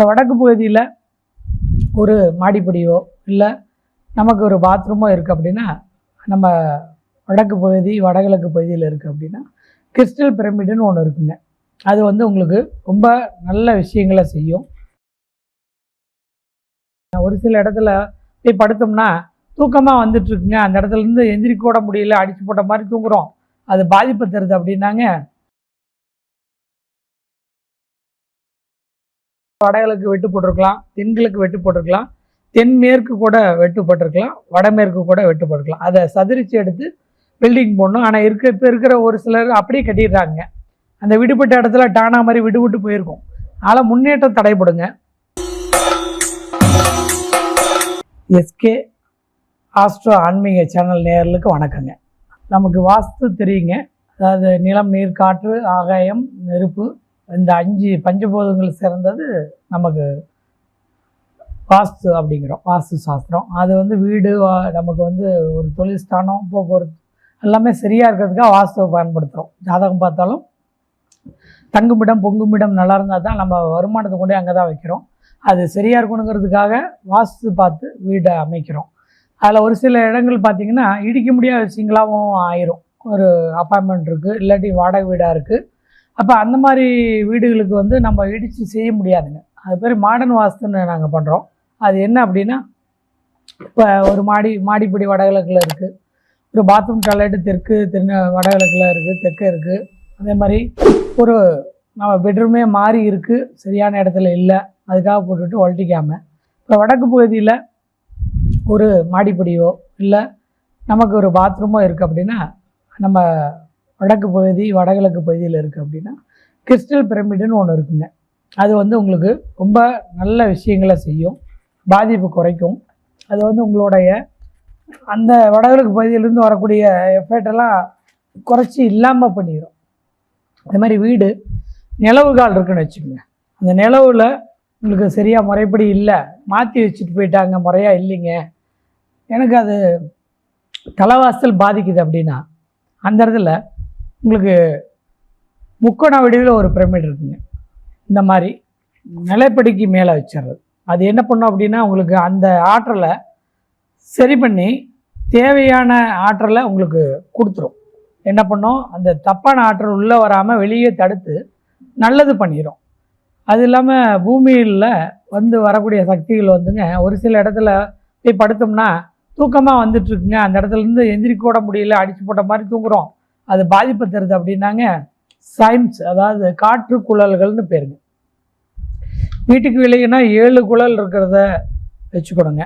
இப்போ வடக்கு பகுதியில் ஒரு மாடிப்படியோ இல்லை நமக்கு ஒரு பாத்ரூமோ இருக்குது அப்படின்னா நம்ம வடக்கு பகுதி வடகிழக்கு பகுதியில் இருக்குது அப்படின்னா கிறிஸ்டல் பிரமிடுன்னு ஒன்று இருக்குங்க. அது வந்து உங்களுக்கு ரொம்ப நல்ல விஷயங்களை செய்யும். ஒரு சில இடத்துல போய் படுத்தோம்னா தூக்கமாக வந்துட்டுருக்குங்க அந்த இடத்துல இருந்து எந்திரிக்க கூட முடியல அடிச்சு போட்ட மாதிரி தூங்குறோம். அது பாதிப்பு தருது அப்படின்னாங்க. வடகிழக்கு வெட்டு போட்டிருக்கலாம் தென்கிழக்கு வெட்டு போட்டிருக்கலாம் தென்மேற்கு கூட வெட்டுப்பட்டிருக்கலாம் வடமேற்கு கூட வெட்டுப்பட்டிருக்கலாம் அதை சதிரிச்சு எடுத்து பில்டிங் போடணும். ஆனால் இருக்க இப்போ இருக்கிற ஒரு சிலர் அப்படியே கட்டிடுறாங்க. அந்த விடுபட்ட இடத்துல டானா மாதிரி விடுபட்டு போயிருக்கும். அதனால் முன்னேற்றம் தடைப்படுங்க எஸ்கே ஆஸ்ட்ரோ ஆன்மீக சேனல் நேர்களுக்கு வணக்கங்க. நமக்கு வாஸ்து தெரியுங்க. அதாவது நிலம் நீர் காற்று ஆகாயம் நெருப்பு இந்த அஞ்சு பஞ்சபூதங்கள் சிறந்தது நமக்கு வாஸ்து அப்படிங்கிறோம் வாஸ்து சாஸ்திரம். அது வந்து வீடு நமக்கு வந்து ஒரு தொழில் ஸ்தானம் போக்குவரத்து எல்லாமே சரியாக இருக்கிறதுக்காக வாஸ்துவை பயன்படுத்துகிறோம் ஜாதகம் பார்த்தாலும் தங்குமிடம் பொங்குமிடம் நல்லா இருந்தால் தான் நம்ம வருமானத்தை கொண்டு அங்கே தான் வைக்கிறோம். அது சரியாக இருக்கணுங்கிறதுக்காக வாஸ்து பார்த்து வீடை அமைக்கிறோம். அதில் ஒரு சில இடங்கள் பார்த்திங்கன்னா இடிக்க முடியாத விஷயங்களாகவும் ஆயிரும். ஒரு அப்பார்ட்மெண்ட் இருக்குது இல்லாட்டி வாடகை வீடாக இருக்குது அப்போ அந்த மாதிரி வீடுகளுக்கு வந்து நம்ம இடித்து செய்ய முடியாதுங்க. அது பேர் மாடர்ன் வாஸ்துன்னு நாங்கள் பண்ணுறோம் அது என்ன அப்படின்னா இப்போ ஒரு மாடி மாடிப்படி வடகிழக்கில் இருக்குது ஒரு பாத்ரூம் டாய்லெட்டு தெற்கு தென்ன வடகிழக்கில் இருக்குது தெற்கு இருக்குது அதே மாதிரி ஒரு நம்ம பெட்ரூமே மாறி இருக்குது சரியான இடத்துல இல்லை. அதுக்காக போட்டுட்டு ஒழட்டிக்காமல் இப்போ வடக்கு பகுதியில் ஒரு மாடிப்படியோ இல்லை நமக்கு ஒரு பாத்ரூமோ இருக்குது அப்படின்னா நம்ம வடக்கு பகுதி வடகிழக்கு பகுதியில் இருக்குது அப்படின்னா கிறிஸ்டல் பிரமிடுன்னு ஒன்று இருக்குங்க. அது வந்து உங்களுக்கு ரொம்ப நல்ல விஷயங்களை செய்யும். பாதிப்பு குறைக்கும். அது வந்து உங்களுடைய அந்த வடகிழக்கு பகுதியிலேருந்து வரக்கூடிய எஃபெக்டெல்லாம் குறைச்சி இல்லாமல் பண்ணிடும் அது மாதிரி வீடு நிலவு கால் இருக்குன்னு வச்சுக்கோங்க. அந்த நிலவில் உங்களுக்கு சரியாக முறைப்படி இல்லை. மாற்றி வச்சுட்டு போயிட்டாங்க முறையாக இல்லைங்க. எனக்கு அது தலைவாசல் பாதிக்குது அப்படின்னா அந்த இடத்துல உங்களுக்கு முக்கோண வடிவில் ஒரு பிரமிட் இருக்குங்க. இந்த மாதிரி நிலைப்படிக்கு மேலே வச்சிடுறது அது என்ன பண்ணும் அப்படின்னா உங்களுக்கு அந்த ஆற்றலை சரி பண்ணி தேவையான ஆற்றலை உங்களுக்கு கொடுத்துரும். என்ன பண்ணும்? அந்த தப்பான ஆற்றல் உள்ளே வராமல் வெளியே தடுத்து நல்லது பண்ணிடும் அது இல்லாமல் பூமியில் வந்து வரக்கூடிய சக்திகள் வந்துங்க ஒரு சில இடத்துல போய் படுத்தோம்னா தூக்கமாக வந்துட்டுருக்குங்க அந்த இடத்துல இருந்து எந்திரிக்க கூட முடியல அடிச்சு போட்ட மாதிரி தூங்குறோம். அது பாதிப்பு தருது அப்படின்னாங்க சைம்ஸ் அதாவது காற்று குழல்கள்னு பேருங்க. வீட்டுக்கு வெளியேனா ஏழு குழல் இருக்கிறத வச்சுக்கணுங்க.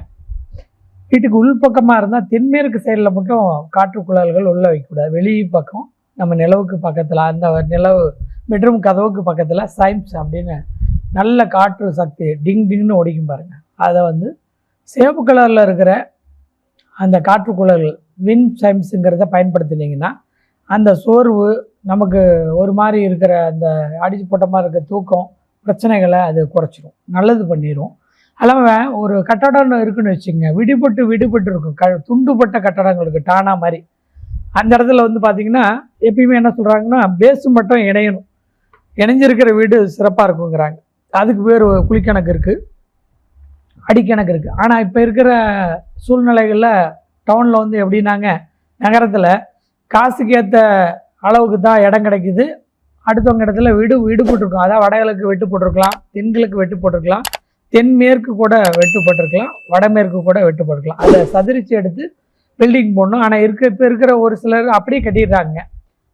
வீட்டுக்கு உள்பக்கமாக இருந்தால் தென்மேற்கு சைடில் மட்டும் காற்று குழல்கள் உள்ளே வைக்கக்கூடாது. வெளி பக்கம் நம்ம நிலவுக்கு பக்கத்தில் அந்த நிலவு பெட்ரூம் கதவுக்கு பக்கத்தில் சைம்ஸ் அப்படின்னு நல்ல காற்று சக்தி டிங் டிங்னு ஒடிக்கும் பாருங்கள் அதை வந்து சிவப்பு கலரில் இருக்கிற அந்த காற்று குழல்கள் வின் சைம்ஸுங்கிறத பயன்படுத்தினீங்கன்னா அந்த சோர்வு நமக்கு ஒரு மாதிரி இருக்கிற அந்த அடிச்சு போட்ட மாதிரி இருக்க தூக்கம் பிரச்சனைகளை அது குறைச்சிரும். நல்லது பண்ணிடும் அல்லாமல் ஒரு கட்டடம் இருக்குன்னு வச்சுங்க விடுபட்டு விடுபட்டு இருக்கும். க துண்டுபட்ட கட்டடங்கள் இருக்குது டானா மாதிரி. அந்த இடத்துல வந்து பார்த்திங்கன்னா எப்பயுமே என்ன சொல்கிறாங்கன்னா பேஸு மட்டும் இணையணும். இணைஞ்சிருக்கிற வீடு சிறப்பாக இருக்குங்கிறாங்க. அதுக்கு பேர் குழிக்கணக்கு இருக்குது அடிக்கணக்கு இருக்குது ஆனால் இப்போ இருக்கிற சூழ்நிலைகளில் டவுனில் வந்து எப்படின்னாங்க நகரத்தில் காசுக்கு ஏற்ற அளவுக்கு தான் இடம் கிடைக்குது. அடுத்தவங்க இடத்துல விடு விடு போட்டிருக்கோம். அதாவது வடகிழக்கு வெட்டு போட்டிருக்கலாம் தென்கிழக்கு வெட்டு போட்டிருக்கலாம் தென்மேற்கு கூட வெட்டு போட்டிருக்கலாம் வடமேற்கு கூட வெட்டு போட்டிருக்கலாம். அதை சதுரிச்சு எடுத்து பில்டிங் போடணும். ஆனால் இருக்க இப்போ இருக்கிற ஒரு சிலர் அப்படியே கட்டிடுறாங்க.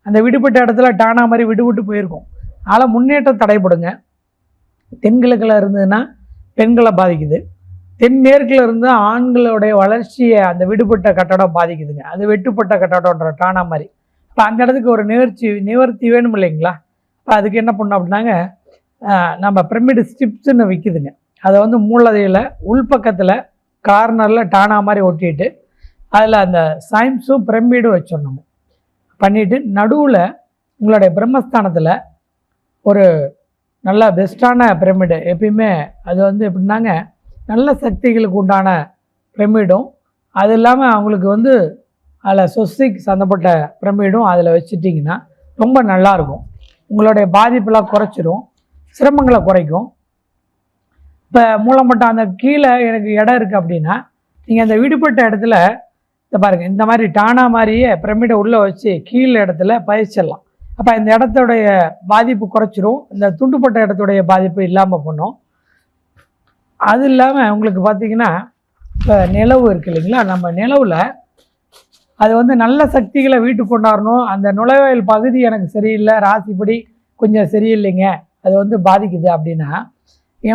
அந்த விடுபட்ட இடத்துல டானா மாதிரி விடுபட்டு போயிருக்கும். அதனால் முன்னேற்றம் தடைப்படுங்க தென்கிழக்கில் இருந்ததுன்னா பெண்களை பாதிக்குது. தென்மேற்கில் இருந்து ஆண்களுடைய வளர்ச்சியை அந்த விடுபட்ட கட்டடம் பாதிக்குதுங்க. அது வெட்டுப்பட்ட கட்டடம்ன்ற டானா மாதிரி. இப்போ அந்த இடத்துக்கு ஒரு நிவர்ச்சி நிவர்த்தி வேணும் இல்லைங்களா? இப்போ அதுக்கு என்ன பண்ணோம் அப்படின்னாங்க நம்ம பிரமிடு ஸ்டிப்ஸ்ன்னு விற்கிதுங்க அதை வந்து மூலதையில் உள்பக்கத்தில் கார்னரில் டானா மாதிரி ஒட்டிட்டு அதில் அந்த சயின்ஸும் பிரமிடும் வச்சிடணும் பண்ணிவிட்டு நடுவில் உங்களுடைய பிரம்மஸ்தானத்தில் ஒரு நல்ல பெஸ்ட்டான பிரமிடு. எப்பயுமே அது வந்து எப்படின்னாங்க நல்ல சக்திகளுக்கு உண்டான பிரமிடும். அது இல்லாமல் அவங்களுக்கு வந்து அதில் சொசைக்கு சம்மந்தப்பட்ட பிரமிடும் அதில் வச்சுட்டிங்கன்னா ரொம்ப நல்லாயிருக்கும் உங்களுடைய பாதிப்பெல்லாம் குறைச்சிரும். சிரமங்களை குறைக்கும். இப்போ மூலமட்டம் அந்த கீழே எனக்கு இடம் இருக்குது அப்படின்னா நீங்கள் அந்த விடுபட்ட இடத்துல இந்த பாருங்கள் இந்த மாதிரி டானா மாதிரியே பிரமிடை உள்ளே வச்சு கீழே இடத்துல பயிற்சிடலாம் அப்போ இந்த இடத்துடைய பாதிப்பு குறைச்சிரும். இந்த துண்டுப்பட்ட இடத்துடைய பாதிப்பு இல்லாமல் பண்ணும். அது இல்லாமல் உங்களுக்கு பார்த்திங்கன்னா இப்போ நிலவு இருக்கு இல்லைங்களா? நம்ம நிலவில் அது வந்து நல்ல சக்திகளை வீட்டுக்கு கொண்டாடணும் அந்த நுழைவாயில் பகுதி எனக்கு சரியில்லை ராசிப்படி கொஞ்சம் சரியில்லைங்க. அது வந்து பாதிக்குது அப்படின்னா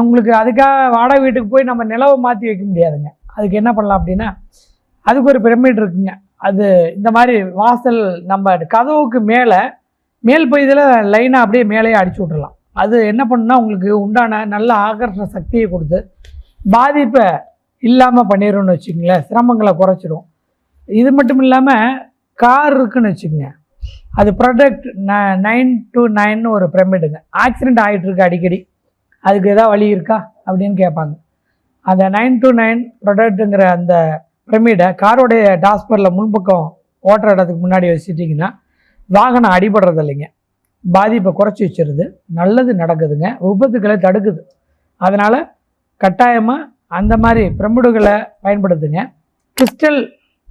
உங்களுக்கு அதுக்காக வாடகை வீட்டுக்கு போய் நம்ம நிலவை மாற்றி வைக்க முடியாதுங்க. அதுக்கு என்ன பண்ணலாம் அப்படின்னா அதுக்கு ஒரு பிரமிட் இருக்குங்க. அது இந்த மாதிரி வாசல் நம்ம கதவுக்கு மேலே மேல் பகுதியில் லைனாக அப்படியே மேலேயே அடிச்சு விட்றலாம் அது என்ன பண்ணுன்னா உங்களுக்கு உண்டான நல்ல ஆகர்ஷண சக்தியை கொடுத்து பாதிப்பை இல்லாமல் பண்ணிடும்னு வச்சுக்கோங்களேன். சிரமங்களை குறைச்சிடும் இது மட்டும் இல்லாமல் கார் இருக்குன்னு வச்சுக்கோங்க. அது ப்ராடக்ட் நைன் டு நைன்னு ஒரு பிரமிடுங்க ஆக்சிடெண்ட் ஆகிட்டுருக்கு அடிக்கடி. அதுக்கு ஏதாவது வழி இருக்கா? அப்படின்னு கேட்பாங்க. அந்த நைன் டு நைன் ப்ரொடக்ட்டுங்கிற அந்த பிரமிடை காரோடைய டாஸ்பரில் முன்பக்கம் ஓட்டுற இடத்துக்கு முன்னாடி வச்சுட்டிங்கன்னா வாகனம் அடிபடுறது இல்லைங்க. பாதிப்பை குறைச்சி வச்சிருது. நல்லது நடக்குதுங்க. விபத்துக்களை தடுக்குது. அதனால் கட்டாயமாக அந்த மாதிரி பிரமிடுகளை பயன்படுத்துங்க. கிறிஸ்டல்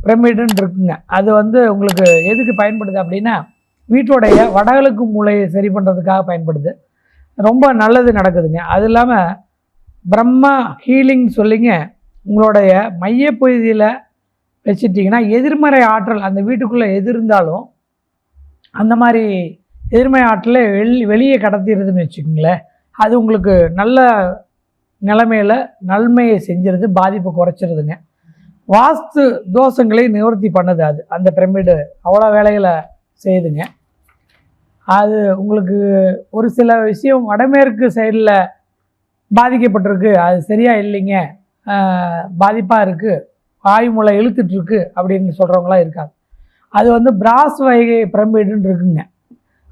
பிரமிடுன்னு இருக்குங்க. அது வந்து உங்களுக்கு எதுக்கு பயன்படுது அப்படின்னா வீட்டோடைய வடகிழக்கு மூளையை சரி பண்ணுறதுக்காக பயன்படுது. ரொம்ப நல்லது நடக்குதுங்க. அது இல்லாமல் பிரம்மா ஹீலிங் சொல்லிங்க. உங்களுடைய மையப்பகுதியில் வச்சுட்டிங்கன்னா எதிர்மறை ஆற்றல் அந்த வீட்டுக்குள்ளே எது இருந்தாலும் அந்த மாதிரி எதிர்மறை ஆற்றலை வெளி வெளியே கடத்திடுதுன்னு வச்சுக்கோங்களேன் அது உங்களுக்கு நல்ல நிலைமையில் நன்மையை செஞ்சிருது பாதிப்பை குறைச்சிருதுங்க. வாஸ்து தோஷங்களை நிவர்த்தி பண்ணுது அது. அந்த பிரமிடு அவ்வளோ வேலைகளை செய்யுதுங்க. அது உங்களுக்கு ஒரு சில விஷயம் வடமேற்கு சைடில் பாதிக்கப்பட்டிருக்கு அது சரியாக இல்லைங்க பாதிப்பாக இருக்குது வாய்மூலை இழுத்துட்ருக்கு அப்படின்னு சொல்கிறவங்களாம் இருக்காங்க. அது வந்து பிராஸ் வைகை பிரமிடுன்னு இருக்குங்க.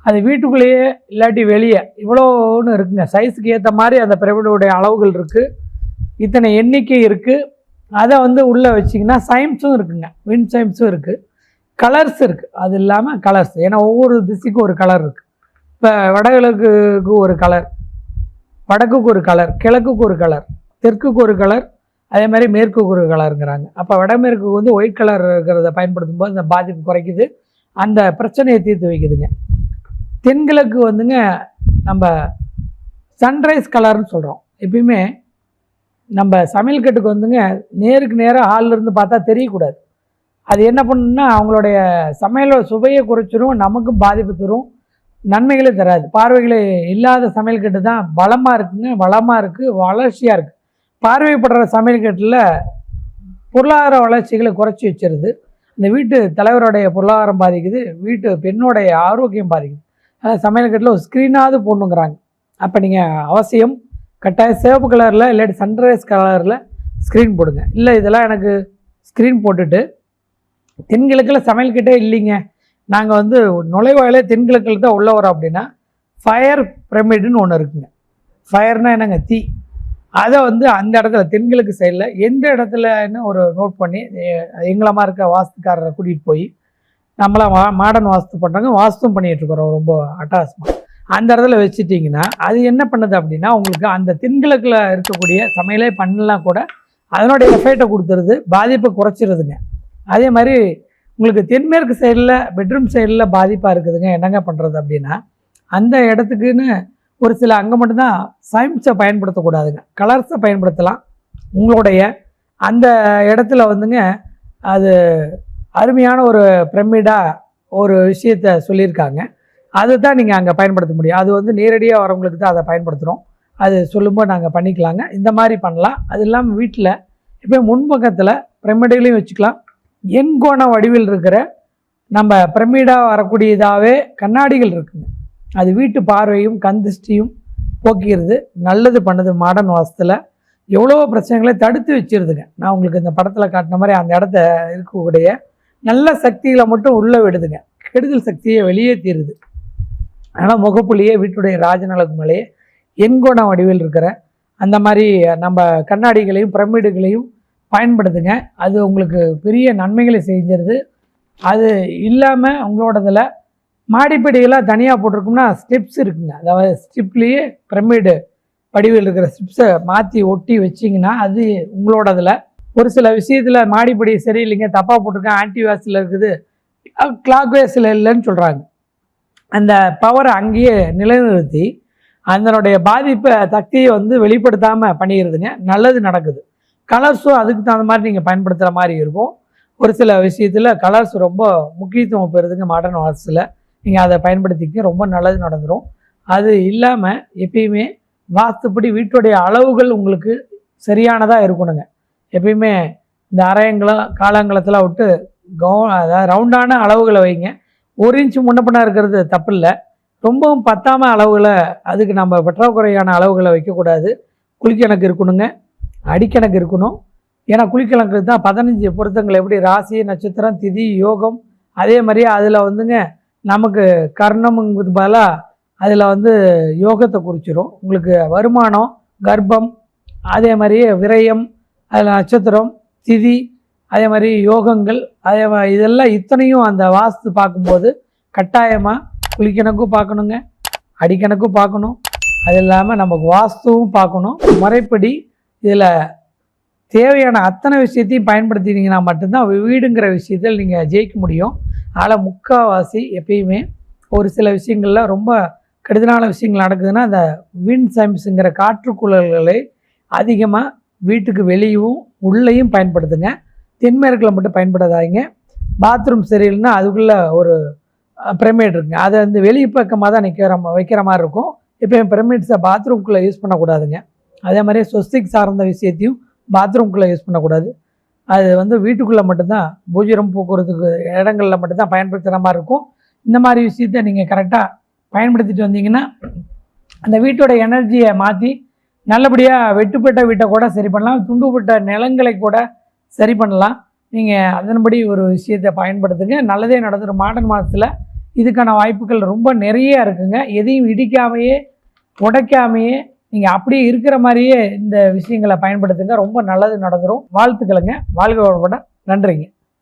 அது வீட்டுக்குள்ளேயே இல்லாட்டி வெளியே. இவ்வளோன்னு இருக்குங்க. சைஸுக்கு ஏற்ற மாதிரி அந்த பிரமிடுடைய அளவுகள் இருக்குது இத்தனை எண்ணிக்கை இருக்குது அதை வந்து உள்ளே வச்சிங்கன்னா சைம்ஸும் இருக்குங்க. வின் சைம்ஸும் இருக்குது கலர்ஸ் இருக்குது அது இல்லாமல் கலர்ஸ் ஏன்னா ஒவ்வொரு திசைக்கும் ஒரு கலர் இருக்குது இப்போ வடகிழக்குக்கு ஒரு கலர் வடக்குக்கு ஒரு கலர் கிழக்குக்கு ஒரு கலர் தெற்குக்கு ஒரு கலர் அதே மாதிரி மேற்குக்கு ஒரு கலருங்கிறாங்க அப்போ வடமேற்குக்கு வந்து ஒயிட் கலர் இருக்கிறத பயன்படுத்தும் போது அந்த பாதிப்பு குறைக்குது. அந்த பிரச்சனையை தீர்த்து வைக்குதுங்க. தென்கிழக்கு வந்துங்க நம்ம சன்ரைஸ் கலர்னு சொல்கிறோம் எப்பயுமே நம்ம சமையல் கட்டுக்கு வந்துங்க நேருக்கு நேராக ஹாலில் இருந்து பார்த்தா தெரியக்கூடாது. அது என்ன பண்ணுன்னா அவங்களுடைய சமையலோட சுவையை குறைச்சிரும் நமக்கும் பாதிப்பு தரும் நன்மைகளே தராது. பார்வைகளே இல்லாத சமையல் கட்டு தான் பலமாக இருக்குங்க வளமாக இருக்குது வளர்ச்சியாக இருக்குது பார்வைப்படுற சமையல் கட்டில் பொருளாதார வளர்ச்சிகளை குறைச்சி வச்சிருது. இந்த வீட்டு தலைவருடைய பொருளாதாரம் பாதிக்குது வீட்டு பெண்ணுடைய ஆரோக்கியம் பாதிக்குது. சமையல் கட்டில் ஒரு ஸ்க்ரீனாவது போடணுங்கிறாங்க. அப்போ நீங்கள் அவசியம் கட்டாயம் சிவப்பு கலரில் இல்லாட்டி சன்ரைஸ் கலரில் ஸ்க்ரீன் போடுங்க. இல்லை இதெல்லாம் எனக்கு ஸ்க்ரீன் போட்டுட்டு தென்கிழக்கில் சமையல் கிட்டே இல்லைங்க. நாங்கள் வந்து நுழைவாயிலே தென்கிழக்கில் தான் உள்ளே வரோம் அப்படின்னா ஃபயர் பிரமிடுன்னு ஒன்று இருக்குங்க. ஃபயர்னால் என்னங்க? தீ. அதை வந்து அந்த இடத்துல தென்கிழக்கு சைடில் எந்த இடத்துலன்னு ஒரு நோட் பண்ணி எங்களமாக இருக்க வாஸ்துக்காரரை கூட்டிகிட்டு போய் நம்மளாம் வா மாடர்ன் வாஸ்து பண்ணுறாங்க வாஸ்தும் பண்ணிகிட்ருக்குறோம் ரொம்ப அட்டாசமாக அந்த இடத்துல வச்சுட்டிங்கன்னா அது என்ன பண்ணுது அப்படின்னா உங்களுக்கு அந்த தென்கிழக்கில் இருக்கக்கூடிய சமையலே பண்ணலாம் கூட அதனுடைய எஃபெக்டை கொடுத்துருது பாதிப்பை குறைச்சிருதுங்க. அதே மாதிரி உங்களுக்கு தென்மேற்கு சைடில் பெட்ரூம் சைடில் பாதிப்பாக இருக்குதுங்க என்னங்க பண்ணுறது அப்படின்னா அந்த இடத்துக்குன்னு ஒரு சில அங்கே மட்டும்தான் சயின்ஸை பயன்படுத்தக்கூடாதுங்க. கலர்ஸை பயன்படுத்தலாம். உங்களுடைய அந்த இடத்துல வந்துங்க அது அருமையான ஒரு பிரமிடாக ஒரு விஷயத்த சொல்லியிருக்காங்க. அதை தான் நீங்கள் அங்கே பயன்படுத்த முடியும். அது வந்து நேரடியாக வரவங்களுக்கு தான் அதை பயன்படுத்துகிறோம் அது சொல்லும்போது நாங்கள் பண்ணிக்கலாங்க. இந்த மாதிரி பண்ணலாம். அது இல்லாமல் வீட்டில் இப்போ முன்பக்கத்தில் பிரமிடுகளையும் வச்சுக்கலாம். எண்கோண வடிவில் இருக்கிற நம்ம பிரமிடாக வரக்கூடியதாகவே கண்ணாடிகள் இருக்குங்க. அது வீட்டு பார்வையும் கந்திஷ்டியும் போக்கிடுது நல்லது பண்ணுது மாடர்ன் வாசத்தில் எவ்வளோ பிரச்சனைகளை தடுத்து வச்சிருதுங்க. நான் உங்களுக்கு இந்த படத்தில் காட்டின மாதிரி அந்த இடத்த இருக்கக்கூடிய நல்ல சக்திகளை மட்டும் உள்ளே விடுதுங்க. கெடுதல் சக்தியை வெளியேற்றிடுது ஆனால் முகப்புலேயே வீட்டுடைய ராஜநலக்கு மேலேயே எண்கோண வடிவில் இருக்கிற அந்த மாதிரி நம்ம கண்ணாடிகளையும் பிரமிடுகளையும் பயன்படுத்துங்க அது உங்களுக்கு பெரிய நன்மைகளை செஞ்சிருது. அது இல்லாமல் உங்களோடதில் மாடிப்படிகளாக தனியாக போட்டிருக்கோம்னா ஸ்டெப்ஸ் இருக்குங்க. அதாவது ஸ்டெப்லேயே பிரமிடு வடிவில் இருக்கிற ஸ்டெப்ஸை மாற்றி ஒட்டி வச்சிங்கன்னா அது உங்களோடதில் ஒரு சில விஷயத்தில் மாடிப்படி சரியில்லைங்க தப்பாக போட்டிருக்கேன் ஆன்டி வேஸில் இருக்குது கிளாக் வேஸில் இல்லைன்னு சொல்கிறாங்க அந்த பவரை அங்கேயே நிலைநிறுத்தி அதனுடைய பாதிப்பை சக்தியை வந்து வெளிப்படுத்தாமல் பண்ணிடுதுங்க நல்லது நடக்குது. கலர்ஸும் அதுக்கு தகுந்த மாதிரி நீங்கள் பயன்படுத்துகிற மாதிரி இருக்கும். ஒரு சில விஷயத்தில் கலர்ஸ் ரொம்ப முக்கியத்துவம் பெறுதுங்க மாடர்ன் வாட்ஸில் நீங்கள் அதை பயன்படுத்திக்க ரொம்ப நல்லது நடந்துடும் அது இல்லாமல் எப்பயுமே வாஸ்துப்படி வீட்டுடைய அளவுகள் உங்களுக்கு சரியானதாக இருக்கணுங்க. எப்பயுமே இந்த அரையங்களம் காலங்களத்தில் விட்டு கவு அதாவது ரவுண்டான அளவுகளை வைங்க. ஒரு இன்ச்சு முன்னப்பண்ணா இருக்கிறது தப்பு இல்லை ரொம்பவும் பத்தாம அளவுகளை அதுக்கு நம்ம பற்றாக்குறையான அளவுகளை வைக்கக்கூடாது. குளிக்கணக்கு இருக்கணுங்க. அடிக்கணக்கு இருக்கணும். ஏன்னா குளிக்கணக்கு தான் பதினஞ்சு பொருத்தங்கள். எப்படி ராசி நட்சத்திரம் திதி யோகம் அதே மாதிரியே அதில் வந்துங்க நமக்கு கர்ணம்ங்கிறது பதிலாக அதில் வந்து யோகத்தை குறிச்சிரும். உங்களுக்கு வருமானம் கர்ப்பம் அதே மாதிரியே விரயம் அதில் நட்சத்திரம் திதி அதே மாதிரி யோகங்கள் அதே மாதிரி இதெல்லாம் இத்தனையும் அந்த வாஸ்து பார்க்கும்போது கட்டாயமாக குளிக்கணக்கும் பார்க்கணுங்க அடிக்கணக்கும் பார்க்கணும். அது இல்லாமல் நமக்கு வாஸ்துவும் பார்க்கணும். முறைப்படி இதில் தேவையான அத்தனை விஷயத்தையும் பயன்படுத்தினீங்கன்னா மட்டும்தான் வீடுங்கிற விஷயத்தில் நீங்கள் ஜெயிக்க முடியும். அதனால் முக்கால்வாசி எப்பயுமே ஒரு சில விஷயங்களில் ரொம்ப கெடுதலான விஷயங்கள் நடக்குதுன்னா அந்த வின் சைம்ஸுங்கிற காற்றுக்குழல்களை அதிகமாக வீட்டுக்கு வெளியும் உள்ளேயும் பயன்படுத்துங்க. தென்மேற்கில் மட்டும் பயன்படுத்தாதீங்க பாத்ரூம் சரியில்லைன்னா அதுக்குள்ளே ஒரு பிரமிட் இருக்குங்க. அதை வந்து வெளி பக்கமாக தான் நிற்கிற வைக்கிற மாதிரி இருக்கும். இப்போ பிரமிட்ஸை பாத்ரூம்குள்ளே யூஸ் பண்ணக்கூடாதுங்க. அதே மாதிரி சொஸ்திக் சார்ந்த விஷயத்தையும் பாத்ரூம்குள்ளே யூஸ் பண்ணக்கூடாது. அது வந்து வீட்டுக்குள்ளே மட்டும்தான் பூஜ்ஜியம் போக்குவரத்துக்கு இடங்களில் மட்டும்தான் பயன்படுத்துகிற மாதிரி இருக்கும். இந்த மாதிரி விஷயத்த நீங்கள் கரெக்டாக பயன்படுத்திட்டு வந்தீங்கன்னா அந்த வீட்டோட எனர்ஜியை மாற்றி நல்லபடியாக வெட்டுப்பட்ட வீட்டை கூட சரி பண்ணலாம். துண்டுபட்ட நிலங்களை கூட சரி பண்ணலாம். நீங்கள் அதன்படி ஒரு விஷயத்தை பயன்படுத்துங்க. நல்லதே நடந்துடும் மாடர்ன் மாதத்தில் இதுக்கான வாய்ப்புகள் ரொம்ப நிறைய இருக்குங்க. எதையும் இடிக்காமையே உடைக்காமையே நீங்கள் அப்படியே இருக்கிற மாதிரியே இந்த விஷயங்களை பயன்படுத்துங்க. ரொம்ப நல்லது நடந்துடும் வாழ்த்துக்களுங்க. வாழ்க வளமுடன். நன்றிங்க.